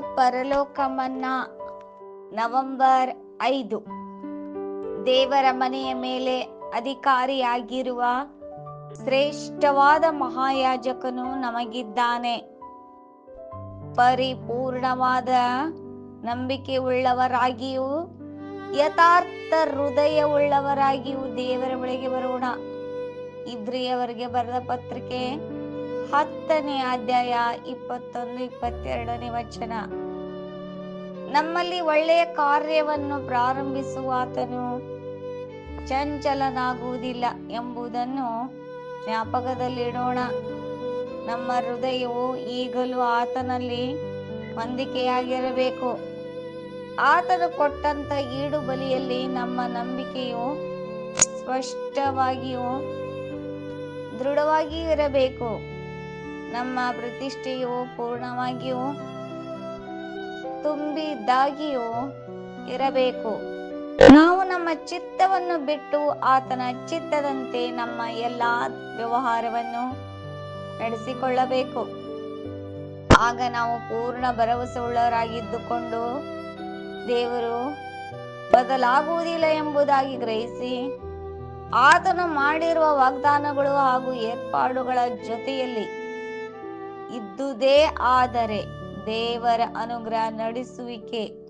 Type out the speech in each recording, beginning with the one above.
ಪರಲೋಕಮನ್ನ November ಐದು. ದೇವರ ಮನೆಯ ಮೇಲೆ ಅಧಿಕಾರಿಯಾಗಿರುವ ಶ್ರೇಷ್ಠವಾದ ಮಹಾಯಾಜಕನು ನಮಗಿದ್ದಾನೆ. ಪರಿಪೂರ್ಣವಾದ ನಂಬಿಕೆ ಉಳ್ಳವರಾಗಿಯೂ ಯಥಾರ್ಥ ಹೃದಯ ಉಳ್ಳವರಾಗಿಯೂ ದೇವರ ಬಳಿಗೆ ಬರೋಣ. ಇಬ್ರಿಯವರಿಗೆ ಬರೆದ ಪತ್ರಿಕೆ ಹತ್ತನೇ ಅಧ್ಯಾಯ ಇಪ್ಪತ್ತೊಂದು, ಇಪ್ಪತ್ತೆರಡನೇ ವಚನ. ನಮ್ಮಲ್ಲಿ ಒಳ್ಳೆಯ ಕಾರ್ಯವನ್ನು ಪ್ರಾರಂಭಿಸುವ ಆತನು ಚಂಚಲನಾಗುವುದಿಲ್ಲ ಎಂಬುದನ್ನು ಜ್ಞಾಪಕದಲ್ಲಿಡೋಣ. ನಮ್ಮ ಹೃದಯವು ಈಗಲೂ ಆತನಲ್ಲಿ ಹೊಂದಿಕೆಯಾಗಿರಬೇಕು. ಆತನು ಕೊಟ್ಟಂತ ಈಡು ಬಲಿಯಲ್ಲಿ ನಮ್ಮ ನಂಬಿಕೆಯು ಸ್ಪಷ್ಟವಾಗಿಯೂ ದೃಢವಾಗಿಯೂ ಇರಬೇಕು ನಮ್ಮ ಪ್ರತಿಷ್ಠೆಯು ಪೂರ್ಣವಾಗಿಯೂ ತುಂಬಿದ್ದಾಗಿಯೂ ಇರಬೇಕು. ನಾವು ನಮ್ಮ ಚಿತ್ತವನ್ನು ಬಿಟ್ಟು ಆತನ ಚಿತ್ತದಂತೆ ನಮ್ಮ ಎಲ್ಲಾ ವ್ಯವಹಾರವನ್ನು ನಡೆಸಿಕೊಳ್ಳಬೇಕು. ಆಗ ನಾವು ಪೂರ್ಣ ಭರವಸೆ ಉಳ್ಳವರಾಗಿದ್ದುಕೊಂಡು ದೇವರು ಬದಲಾಗುವುದಿಲ್ಲ ಎಂಬುದಾಗಿ ಗ್ರಹಿಸಿ ಆತನು ಮಾಡಿರುವ ವಾಗ್ದಾನಗಳು ಹಾಗೂ ಏರ್ಪಾಡುಗಳ ಜೊತೆಯಲ್ಲಿ ಇದ್ದುದೇ ಆದರೆ ದೇವರ ಅನುಗ್ರಹ ನಡೆಸುವಿಕೆ.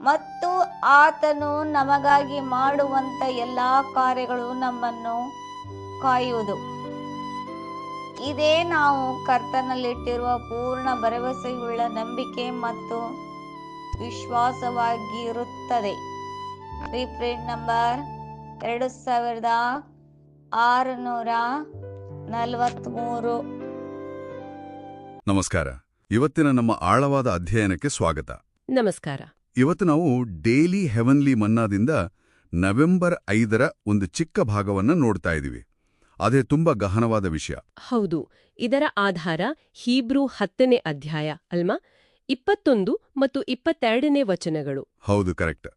ಮತ್ತು ಆತನು ನಮಗಾಗಿ ಮಾಡುವಂತ ಎಲ್ಲಾ ಕಾರ್ಯಗಳು ನಮ್ಮನ್ನು ಕಾಯುವುದು. ಇದೇ ನಾವು ಕರ್ತನಲ್ಲಿಟ್ಟಿರುವ ಪೂರ್ಣ ಭರವಸೆಯುಳ್ಳ ನಂಬಿಕೆ ಮತ್ತು ವಿಶ್ವಾಸವಾಗಿರುತ್ತದೆ. ರೀಪ್ರಿಂಟ್ ನಂಬರ್ ಎರಡು ಸಾವಿರದ ಆರುನೂರ ನಲವತ್ತ್ಮೂರು ನಮಸ್ಕಾರ. ಇವತ್ತಿನ ನಮ್ಮ ಆಳವಾದ ಅಧ್ಯಯನಕ್ಕೆ ಸ್ವಾಗತ. ನಮಸ್ಕಾರ. ಇವತ್ತು ನಾವು ಡೇಲಿ ಹೆವನ್ಲಿ ಮನ್ನಾದಿಂದ ನವೆಂಬರ್ ಐದರ ಒಂದು ಚಿಕ್ಕ ಭಾಗವನ್ನು ನೋಡ್ತಾ ಇದ್ದೀವಿ. ಅದೇ ತುಂಬಾ ಗಹನವಾದ ವಿಷಯ. ಹೌದು. ಇದರ ಆಧಾರ ಹೀಬ್ರೂ ಹತ್ತನೇ ಅಧ್ಯಾಯ ಅಲ್ಮಾ ಇಪ್ಪತ್ತೊಂದು ಮತ್ತು ಇಪ್ಪತ್ತೆರಡನೇ ವಚನಗಳು. ಹೌದು ಕರೆಕ್ಟ್.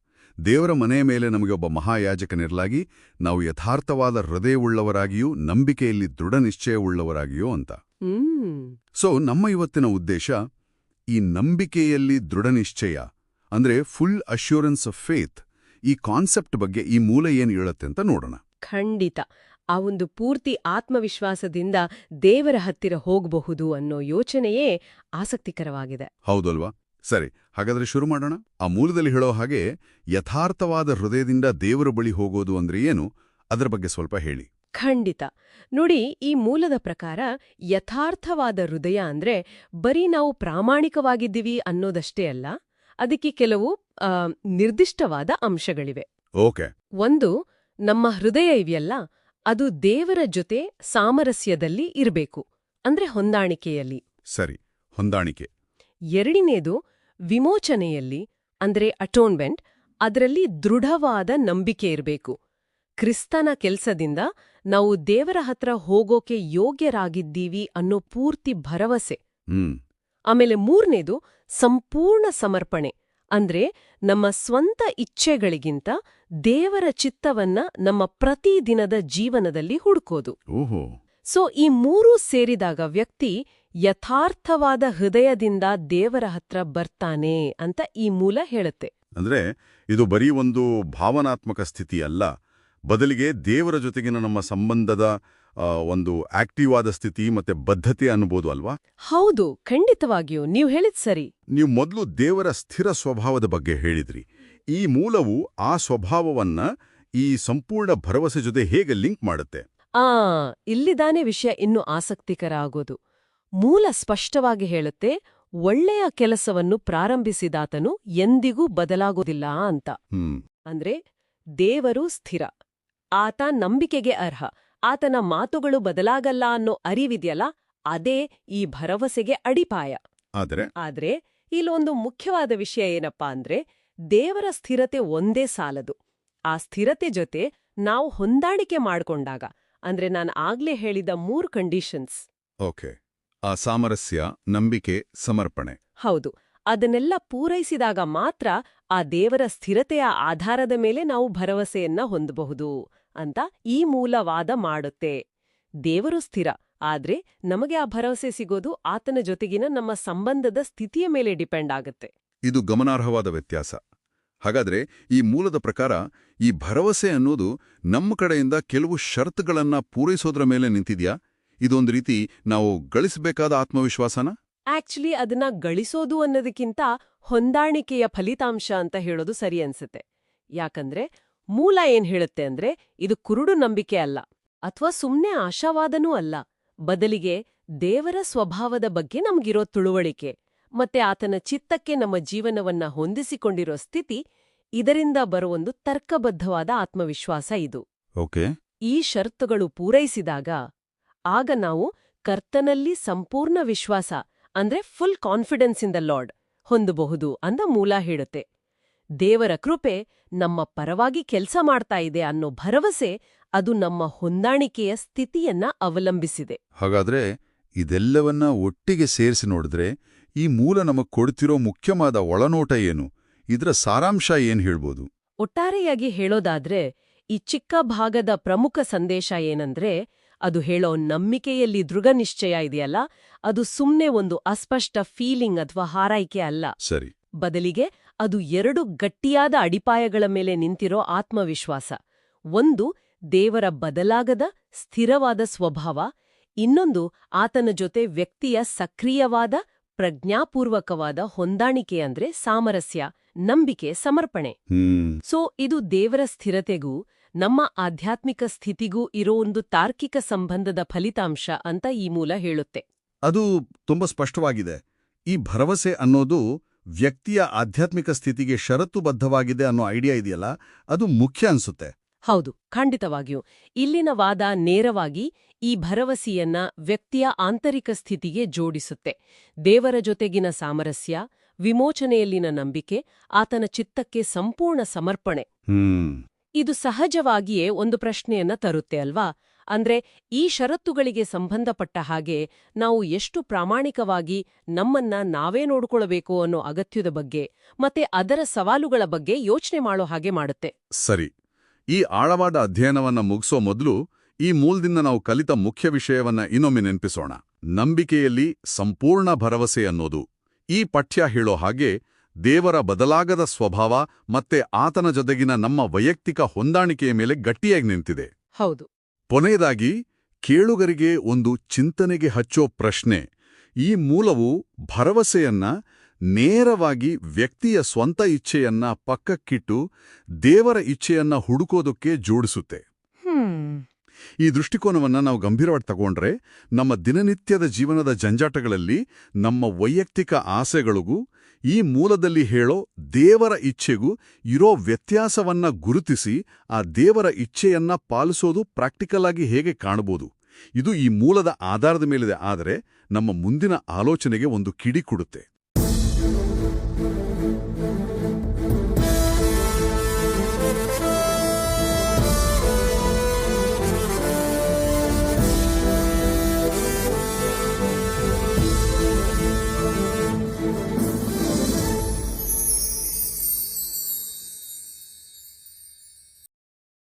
ದೇವರ ಮನೆಯ ಮೇಲೆ ನಮಗೆ ಒಬ್ಬ ಮಹಾಯಾಜಕನಿರಲಾಗಿ ನಾವು ಯಥಾರ್ಥವಾದ ಹೃದಯವುಳ್ಳವರಾಗಿಯೂ ನಂಬಿಕೆಯಲ್ಲಿ ದೃಢ ನಿಶ್ಚಯವುಳ್ಳವರಾಗಿಯೋ ಅಂತ. ಸೊ ನಮ್ಮ ಇವತ್ತಿನ ಉದ್ದೇಶ ಈ ನಂಬಿಕೆಯಲ್ಲಿ ದೃಢ ನಿಶ್ಚಯ ಅಂದ್ರೆ ಫುಲ್ ಅಶ್ಯೂರೆನ್ಸ್ ಆಫ್ ಫೇತ್ ಈ ಕಾನ್ಸೆಪ್ಟ್ ಬಗ್ಗೆ ಈ ಮೂಲ ಏನು ಹೇಳುತ್ತೆ ಅಂತ ನೋಡೋಣ. ಖಂಡಿತ. ಆ ಒಂದು ಪೂರ್ತಿ ಆತ್ಮವಿಶ್ವಾಸದಿಂದ ದೇವರ ಹತ್ತಿರ ಹೋಗಬಹುದು ಅನ್ನೋ ಯೋಚನೆಯೇ ಆಸಕ್ತಿಕರವಾಗಿದೆ. ಹೌದಲ್ವಾ? ಸರಿ ಹಾಗಾದ್ರೆ ಶುರು ಮಾಡೋಣ. ಆ ಮೂಲದಲ್ಲಿ ಹೇಳೋ ಹಾಗೆ ಯಥಾರ್ಥವಾದ ಹೃದಯದಿಂದ ದೇವರ ಬಳಿ ಹೋಗೋದು ಅಂದ್ರೆ ಏನು? ಅದರ ಬಗ್ಗೆ ಸ್ವಲ್ಪ ಹೇಳಿ. ಖಂಡಿತ. ನೋಡಿ ಈ ಮೂಲದ ಪ್ರಕಾರ ಯಥಾರ್ಥವಾದ ಹೃದಯ ಅಂದ್ರೆ ಬರೀ ನಾವು ಪ್ರಾಮಾಣಿಕವಾಗಿದ್ದೀವಿ ಅನ್ನೋದಷ್ಟೇ ಅಲ್ಲ ಅದಕ್ಕೆ ಕೆಲವು ನಿರ್ದಿಷ್ಟವಾದ ಅಂಶಗಳಿವೆ. ಓಕೆ. ಒಂದು ನಮ್ಮ ಹೃದಯ ಇವೆಯಲ್ಲ ಅದು ದೇವರ ಜೊತೆ ಸಾಮರಸ್ಯದಲ್ಲಿ ಇರಬೇಕು ಅಂದ್ರೆ ಹೊಂದಾಣಿಕೆಯಲ್ಲಿ. ಸರಿ ಹೊಂದಾಣಿಕೆ. ಎರಡನೇದು ವಿಮೋಚನೆಯಲ್ಲಿ ಅಂದ್ರೆ ಅಟೋನ್ಮೆಂಟ್ ಅದರಲ್ಲಿ ದೃಢವಾದ ನಂಬಿಕೆ ಇರಬೇಕು. ಕ್ರಿಸ್ತನ ಕೆಲ್ಸದಿಂದ ನಾವು ದೇವರ ಹತ್ರ ಹೋಗೋಕೆ ಯೋಗ್ಯರಾಗಿದ್ದೀವಿ ಅನ್ನೋ ಪೂರ್ತಿ ಭರವಸೆ. ಆಮೇಲೆ ಮೂರನೇದು ಸಂಪೂರ್ಣ ಸಮರ್ಪಣೆ ಅಂದ್ರೆ ನಮ್ಮ ಸ್ವಂತ ಇಚ್ಛೆಗಳಿಗಿಂತ ದೇವರ ಚಿತ್ತವನ್ನ ನಮ್ಮ ಪ್ರತಿದಿನದ ಜೀವನದಲ್ಲಿ ಹುಡುಕೋದು. ಸೊ ಈ ಮೂರೂ ಸೇರಿದಾಗ ವ್ಯಕ್ತಿ ಯಥಾರ್ಥವಾದ ಹೃದಯದಿಂದ ದೇವರ ಹತ್ರ ಬರ್ತಾನೆ ಅಂತ ಈ ಮೂಲ ಹೇಳುತ್ತೆ. ಅಂದ್ರೆ ಇದು ಬರೀ ಒಂದು ಭಾವನಾತ್ಮಕ ಸ್ಥಿತಿ ಅಲ್ಲ ಬದಲಿಗೆ ದೇವರ ಜೊತೆಗಿನ ನಮ್ಮ ಸಂಬಂಧದ ಒಂದು ಆಕ್ಟಿವ್ ಆದ ಸ್ಥಿತಿ ಮತ್ತೆ ಬದ್ಧತೆ ಅನ್ಬೋದು ಅಲ್ವಾ? ಹೌದು ಖಂಡಿತವಾಗಿಯೂ. ನೀವು ಹೇಳಿದ್ ಸರಿ. ನೀವು ಮೊದಲು ದೇವರ ಸ್ಥಿರ ಸ್ವಭಾವದ ಬಗ್ಗೆ ಹೇಳಿದ್ರಿ. ಈ ಮೂಲವು ಆ ಸ್ವಭಾವವನ್ನ ಈ ಸಂಪೂರ್ಣ ಭರವಸೆ ಜೊತೆ ಹೇಗೆ ಲಿಂಕ್ ಮಾಡುತ್ತೆ? ಆ ಇಲ್ಲಿದಾನೆ ವಿಷಯ ಇನ್ನು ಆಸಕ್ತಿಕರ ಆಗೋದು. ಮೂಲ ಸ್ಪಷ್ಟವಾಗಿ ಹೇಳುತ್ತೆ ಒಳ್ಳೆಯ ಕೆಲಸವನ್ನು ಪ್ರಾರಂಭಿಸಿದಾತನು ಎಂದಿಗೂ ಬದಲಾಗೋದಿಲ್ಲ ಅಂತ. ಅಂದ್ರೆ ದೇವರು ಸ್ಥಿರ ಆತ ನಂಬಿಕೆಗೆ ಅರ್ಹ ಆತನ ಮಾತುಗಳು ಬದಲಾಗಲ್ಲ ಅನ್ನೋ ಅರಿವಿದೆಯಲ್ಲ ಅದೇ ಈ ಭರವಸೆಗೆ ಅಡಿಪಾಯ. ಆದರೆ? ಆದ್ರೆ ಇಲ್ಲೊಂದು ಮುಖ್ಯವಾದ ವಿಷಯ ಏನಪ್ಪಾ ಅಂದ್ರೆ ದೇವರ ಸ್ಥಿರತೆ ಒಂದೇ ಸಾಲದು. ಆ ಸ್ಥಿರತೆ ಜೊತೆ ನಾವು ಹೊಂದಾಣಿಕೆ ಮಾಡ್ಕೊಂಡಾಗ ಅಂದ್ರೆ ನಾನು ಆಗ್ಲೇ ಹೇಳಿದ ಮೂರ್ ಕಂಡೀಷನ್ಸ್ ಓಕೆ. ಆ ಸಾಮರಸ್ಯ ನಂಬಿಕೆ ಸಮರ್ಪಣೆ. ಹೌದು. ಅದನ್ನೆಲ್ಲ ಪೂರೈಸಿದಾಗ ಮಾತ್ರ ಆ ದೇವರ ಸ್ಥಿರತೆಯ ಆಧಾರದ ಮೇಲೆ ನಾವು ಭರವಸೆಯನ್ನ ಹೊಂದಬಹುದು ಅಂತ ಈ ಮೂಲವಾದ ಮಾಡುತ್ತೆ. ದೇವರು ಸ್ಥಿರ ಆದ್ರೆ ನಮಗೆ ಆ ಭರವಸೆ ಸಿಗೋದು ಆತನ ಜೊತೆಗಿನ ನಮ್ಮ ಸಂಬಂಧದ ಸ್ಥಿತಿಯ ಮೇಲೆ ಡಿಪೆಂಡ್ ಆಗುತ್ತೆ. ಇದು ಗಮನಾರ್ಹವಾದ ವ್ಯತ್ಯಾಸ. ಹಾಗಾದ್ರೆ ಈ ಮೂಲದ ಪ್ರಕಾರ ಈ ಭರವಸೆ ಅನ್ನೋದು ನಮ್ಮ ಕಡೆಯಿಂದ ಕೆಲವು ಷರತ್ತುಗಳನ್ನ ಪೂರೈಸೋದ್ರ ಮೇಲೆ ನಿಂತಿದ್ಯಾ? ಇದೊಂದು ರೀತಿ ನಾವು ಗಳಿಸಬೇಕಾದ ಆತ್ಮವಿಶ್ವಾಸನ? ಆಕ್ಚುಲಿ ಅದನ್ನ ಗಳಿಸೋದು ಅನ್ನೋದಕ್ಕಿಂತ ಹೊಂದಾಣಿಕೆಯ ಫಲಿತಾಂಶ ಅಂತ ಹೇಳೋದು ಸರಿ ಅನ್ಸುತ್ತೆ. ಯಾಕಂದ್ರೆ ಮೂಲ ಏನ್ ಹೇಳುತ್ತೆ ಅಂದ್ರೆ ಇದು ಕುರುಡು ನಂಬಿಕೆ ಅಲ್ಲ ಅಥವಾ ಸುಮ್ನೆ ಆಶಾವಾದನೂ ಅಲ್ಲ. ಬದಲಿಗೆ ದೇವರ ಸ್ವಭಾವದ ಬಗ್ಗೆ ನಮ್ಗಿರೋ ತುಳುವಳಿಕೆ ಮತ್ತೆ ಆತನ ಚಿತ್ತಕ್ಕೆ ನಮ್ಮ ಜೀವನವನ್ನ ಹೊಂದಿಸಿಕೊಂಡಿರೋ ಸ್ಥಿತಿ ಇದರಿಂದ ಬರುವೊಂದು ತರ್ಕಬದ್ಧವಾದ ಆತ್ಮವಿಶ್ವಾಸ ಇದು. ಓಕೆ. ಈ ಷರತ್ತುಗಳು ಪೂರೈಸಿದಾಗ ಆಗ ನಾವು ಕರ್ತನಲ್ಲಿ ಸಂಪೂರ್ಣ ವಿಶ್ವಾಸ ಅಂದ್ರೆ full confidence in the Lord ಹೊಂದಬಹುದು ಅಂದ ಮೂಲ ಹೇಳುತ್ತೆ. ದೇವರ ಕೃಪೆ ನಮ್ಮ ಪರವಾಗಿ ಕೆಲಸ ಮಾಡ್ತಾ ಇದೆ ಅನ್ನೋ ಭರವಸೆ ಅದು ನಮ್ಮ ಹೊಂದಾಣಿಕೆಯ ಸ್ಥಿತಿಯನ್ನ ಅವಲಂಬಿಸಿದೆ. ಹಾಗಾದ್ರೆ ಇದೆಲ್ಲವನ್ನ ಒಟ್ಟಿಗೆ ಸೇರಿಸಿ ನೋಡಿದ್ರೆ ಈ ಮೂಲ ನಮಗ್ ಕೊಡ್ತಿರೋ ಮುಖ್ಯವಾದ ಒಳನೋಟ ಏನು? ಇದರ ಸಾರಾಂಶ ಏನ್ ಹೇಳ್ಬೋದು? ಒಟ್ಟಾರೆಯಾಗಿ ಹೇಳೋದಾದ್ರೆ ಈ ಚಿಕ್ಕ ಭಾಗದ ಪ್ರಮುಖ ಸಂದೇಶ ಏನಂದ್ರೆ ಅದು ಹೇಳೋ ನಂಬಿಕೆಯಲ್ಲಿ ದೃಢನಿಶ್ಚಯ ಇದೆಯಲ್ಲ? ಅದು ಸುಮ್ನೆ ಒಂದು ಅಸ್ಪಷ್ಟ ಫೀಲಿಂಗ್ ಅಥವಾ ಹಾರೈಕೆ ಅಲ್ಲ. ಸರಿ. ಬದಲಿಗೆ ಅದು ಎರಡು ಗಟ್ಟಿಯಾದ ಅಡಿಪಾಯಗಳ ಮೇಲೆ ನಿಂತಿರೋ ಆತ್ಮವಿಶ್ವಾಸ. ಒಂದು ದೇವರ ಬದಲಾಗದ ಸ್ಥಿರವಾದ ಸ್ವಭಾವ. ಇನ್ನೊಂದು ಆತನ ಜೊತೆ ವ್ಯಕ್ತಿಯ ಸಕ್ರಿಯವಾದ ಪ್ರಜ್ಞಾಪೂರ್ವಕವಾದ ಹೊಂದಾಣಿಕೆ ಅಂದ್ರೆ ಸಾಮರಸ್ಯ ನಂಬಿಕೆ ಸಮರ್ಪಣೆ. ಸೊ ಇದು ದೇವರ ಸ್ಥಿರತೆಗೂ ನಮ್ಮ ಆಧ್ಯಾತ್ಮಿಕ ಸ್ಥಿತಿಗೂ ಇರೋ ಒಂದು ತಾರ್ಕಿಕ ಸಂಬಂಧದ ಫಲಿತಾಂಶ ಅಂತ ಈ ಮೂಲ ಹೇಳುತ್ತೆ. ಅದು ತುಂಬಾ ಸ್ಪಷ್ಟವಾಗಿದೆ. ಈ ಭರವಸೆ ಅನ್ನೋದು ವ್ಯಕ್ತಿಯ ಆಧ್ಯಾತ್ಮಿಕ ಸ್ಥಿತಿಗೆ ಷರತ್ತುಬದ್ಧವಾಗಿದೆ ಅನ್ನೋ ಐಡಿಯಾ ಇದೆಯಲ್ಲ? ಅದು ಮುಖ್ಯ ಅನ್ಸುತ್ತೆ. ಹೌದು ಖಂಡಿತವಾಗಿಯೂ. ಇಲ್ಲಿನ ವಾದ ನೇರವಾಗಿ ಈ ಭರವಸೆಯನ್ನ ವ್ಯಕ್ತಿಯ ಆಂತರಿಕ ಸ್ಥಿತಿಗೆ ಜೋಡಿಸುತ್ತೆ. ದೇವರ ಜೊತೆಗಿನ ಸಾಮರಸ್ಯ ವಿಮೋಚನೆಯಲ್ಲಿನ ನಂಬಿಕೆ ಆತನ ಚಿತ್ತಕ್ಕೆ ಸಂಪೂರ್ಣ ಸಮರ್ಪಣೆ. ಹ್ಮ್. ಇದು ಸಹಜವಾಗಿಯೇ ಒಂದು ಪ್ರಶ್ನೆಯನ್ನ ತರುತ್ತೆ ಅಲ್ವಾ? ಅಂದ್ರೆ ಈ ಷರತ್ತುಗಳಿಗೆ ಸಂಬಂಧಪಟ್ಟ ಹಾಗೆ ನಾವು ಎಷ್ಟು ಪ್ರಾಮಾಣಿಕವಾಗಿ ನಮ್ಮನ್ನ ನಾವೇ ನೋಡಿಕೊಳ್ಳಬೇಕು ಅನ್ನೋ ಅಗತ್ಯದ ಬಗ್ಗೆ ಮತ್ತೆ ಅದರ ಸವಾಲುಗಳ ಬಗ್ಗೆ ಯೋಚನೆ ಮಾಡೋ ಹಾಗೆ ಮಾಡುತ್ತೆ. ಸರಿ. ಈ ಆಳವಾದ ಅಧ್ಯಯನವನ್ನ ಮುಗಿಸೋ ಮೊದಲು ಈ ಮೂಲದಿಂದ ನಾವು ಕಲಿತ ಮುಖ್ಯ ವಿಷಯವನ್ನ ಇನ್ನೊಮ್ಮೆ ನೆನಪಿಸೋಣ. ನಂಬಿಕೆಯಲ್ಲಿ ಸಂಪೂರ್ಣ ಭರವಸೆ ಅನ್ನೋದು ಈ ಪಠ್ಯ ಹೇಳೋ ಹಾಗೆ ದೇವರ ಬದಲಾಗದ ಸ್ವಭಾವ ಮತ್ತೆ ಆತನ ಜೊತೆಗಿನ ನಮ್ಮ ವೈಯಕ್ತಿಕ ಹೊಂದಾಣಿಕೆಯ ಮೇಲೆ ಗಟ್ಟಿಯಾಗಿ ನಿಂತಿದೆ. ಹೌದು. ಕೊನೆಯದಾಗಿ ಕೇಳುಗರಿಗೆ ಒಂದು ಚಿಂತನೆಗೆ ಹಚ್ಚೋ ಪ್ರಶ್ನೆ. ಈ ಮೂಲವು ಭರವಸೆಯನ್ನ ನೇರವಾಗಿ ವ್ಯಕ್ತಿಯ ಸ್ವಂತ ಇಚ್ಛೆಯನ್ನ ಪಕ್ಕಕ್ಕಿಟ್ಟು ದೇವರ ಇಚ್ಛೆಯನ್ನ ಹುಡುಕೋದಕ್ಕೆ ಜೋಡಿಸುತ್ತೆ. ಈ ದೃಷ್ಟಿಕೋನವನ್ನ ನಾವು ಗಂಭೀರವಾಗಿ ತಗೊಂಡ್ರೆ ನಮ್ಮ ದಿನನಿತ್ಯದ ಜೀವನದ ಜಂಜಾಟಗಳಲ್ಲಿ ನಮ್ಮ ವೈಯಕ್ತಿಕ ಆಸೆಗಳಿಗೂ ಈ ಮೂಲದಲ್ಲಿ ಹೇಳೋ ದೇವರ ಇಚ್ಛೆಗೂ ಇರೋ ವ್ಯತ್ಯಾಸವನ್ನ ಗುರುತಿಸಿ ಆ ದೇವರ ಇಚ್ಛೆಯನ್ನ ಪಾಲಿಸೋದು ಪ್ರಾಕ್ಟಿಕಲ್ ಆಗಿ ಹೇಗೆ ಕಾಣಬಹುದು ಇದು ಈ ಮೂಲದ ಆಧಾರದ ಮೇಲಿದೆ, ಆದರೆ ನಮ್ಮ ಮುಂದಿನ ಆಲೋಚನೆಗೆ ಒಂದು ಕಿಡಿ ಕೊಡುತ್ತೆ.